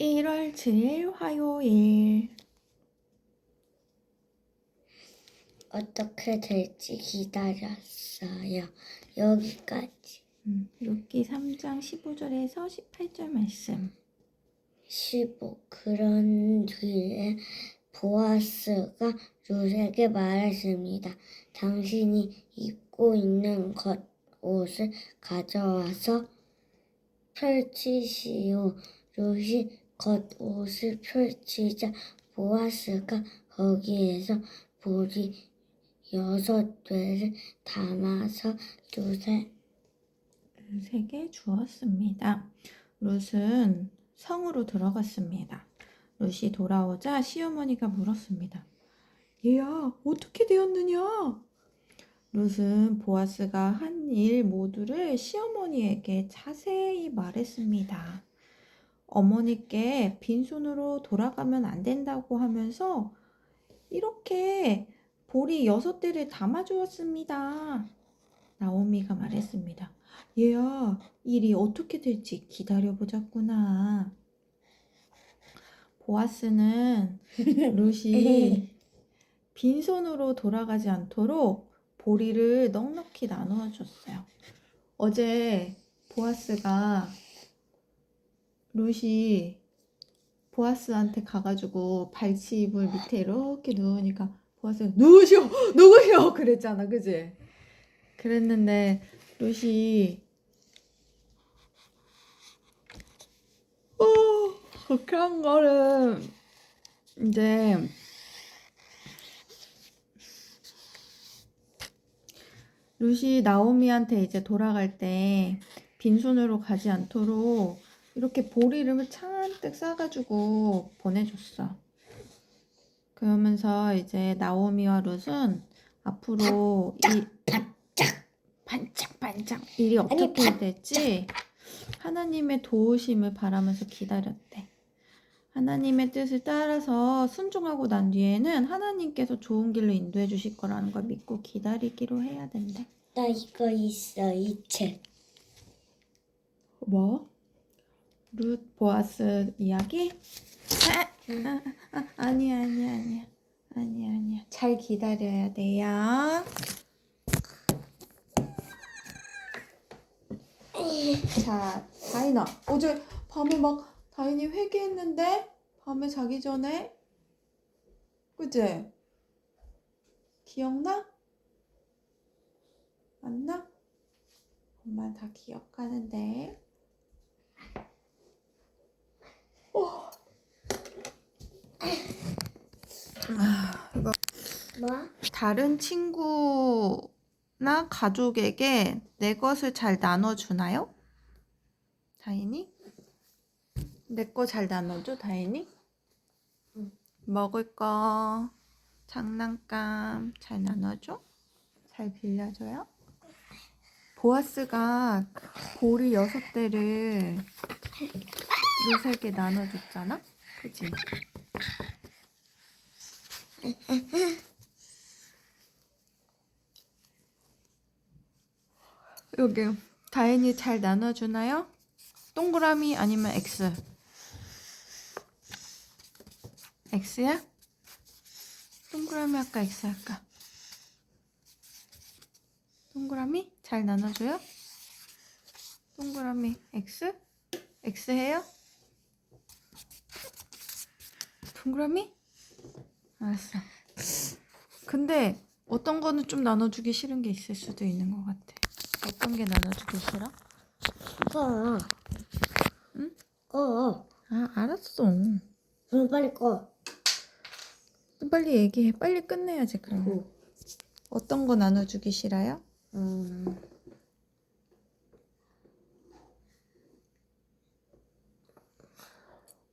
1월 7일 화요일. 어떻게 될지 기다렸어요. 여기까지. 음, 룻기 3장 15절에서 18절 말씀. 15. 그런 뒤에 보아스가 룻에게 말했습니다. 당신이 입고 있는 겉 옷을 가져와서 펼치시오. 룻이 겉옷을 펼치자 보아스가 거기에서 보리 여섯 개를 담아서 룻에 룻에게 주었습니다. 룻은 성으로 들어갔습니다. 룻이 돌아오자 시어머니가 물었습니다. 얘야, 어떻게 되었느냐? 룻은 보아스가 한 일 모두를 시어머니에게 자세히 말했습니다. 어머니께 빈손으로 돌아가면 안 된다고 하면서 이렇게 보리 여섯 대를 담아주었습니다. 나오미가 말했습니다. 얘야, 일이 어떻게 될지 기다려보자꾸나. 보아스는 룻이 빈손으로 돌아가지 않도록 보리를 넉넉히 나누어 줬어요. 어제 보아스가 룻이 보아스한테 가가지고 발치 이불 밑에 이렇게 누우니까 보아스가 누구시오 누구시오 그랬잖아 그지? 그랬는데 룻이 어, 그런 거를 이제 룻이 나오미한테 이제 돌아갈 때 빈손으로 가지 않도록 이렇게 보리를 잔뜩 싸가지고 보내줬어. 그러면서 이제 나오미와 룻은 앞으로 이 바짝 반짝 반짝 일이 어떻게 반짝. 될지 하나님의 도우심을 바라면서 기다렸대. 하나님의 뜻을 따라서 순종하고 난 뒤에는 하나님께서 좋은 길로 인도해 주실 거라는 걸 믿고 기다리기로 해야 된대. 나 이거 있어 이 책. 뭐? 룻 보아스 이야기? 아, 아, 아, 아 니야 아니야 아니야 아니야 아니야 잘 기다려야 돼요. 자, 다인아, 어제 밤에 막 다인이 회개했는데 밤에 자기 전에 그지? 기억나? 맞나? 엄마 다 기억하는데. 어. 아, 이거 뭐? 다른 친구나 가족에게 내 것을 잘 나눠주나요? 다인이? 내 거 잘 나눠줘, 다인이? 응. 먹을 거, 장난감 잘 나눠줘? 잘 빌려줘요? 보아스가 보리 여섯 대를 롯에게 나눠줬잖아? 그치? 여기 다인이 잘 나눠주나요? 동그라미 아니면 X? X야? 동그라미 할까 X 할까? 동그라미 잘 나눠줘요? 동그라미 X? X 해요? 동그라미? 알았어. 근데 어떤 거는 좀 나눠주기 싫은 게 있을 수도 있는 것 같아. 어떤 게 나눠주기 싫어? 꺼. 응? 꺼. 아, 알았어. 그럼 빨리 꺼. 빨리 얘기해. 빨리 끝내야지, 그럼. 응. 어떤 거 나눠주기 싫어요? 음.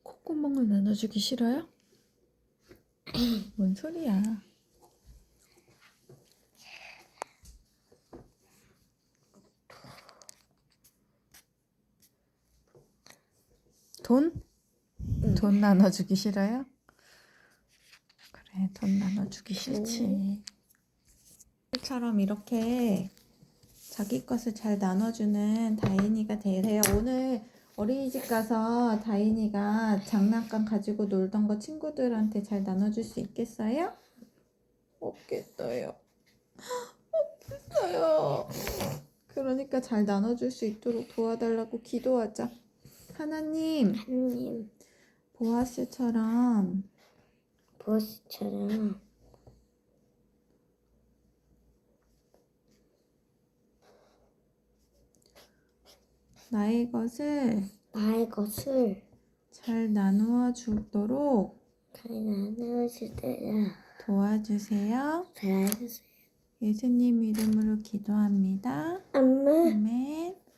콧구멍을 나눠주기 싫어요? 뭔 소리야? 돈? 응. 돈 나눠주기 싫어요? 그래, 돈 나눠주기 싫지. 처럼 이렇게 자기 것을 잘 나눠주는 다인이가 되세요. 오늘 어린이집 가서 다인이가 장난감 가지고 놀던 거 친구들한테 잘 나눠줄 수 있겠어요? 없겠어요. 없겠어요. 그러니까 잘 나눠줄 수 있도록 도와달라고 기도하자. 하나님, 하나님 보아스처럼 보스처럼 나의 것을 나의 것을 잘 나누어 주도록 잘 나누어줄 때야 도와주세요. 잘해주세요 예수님 이름으로 기도합니다. 엄마 아멘.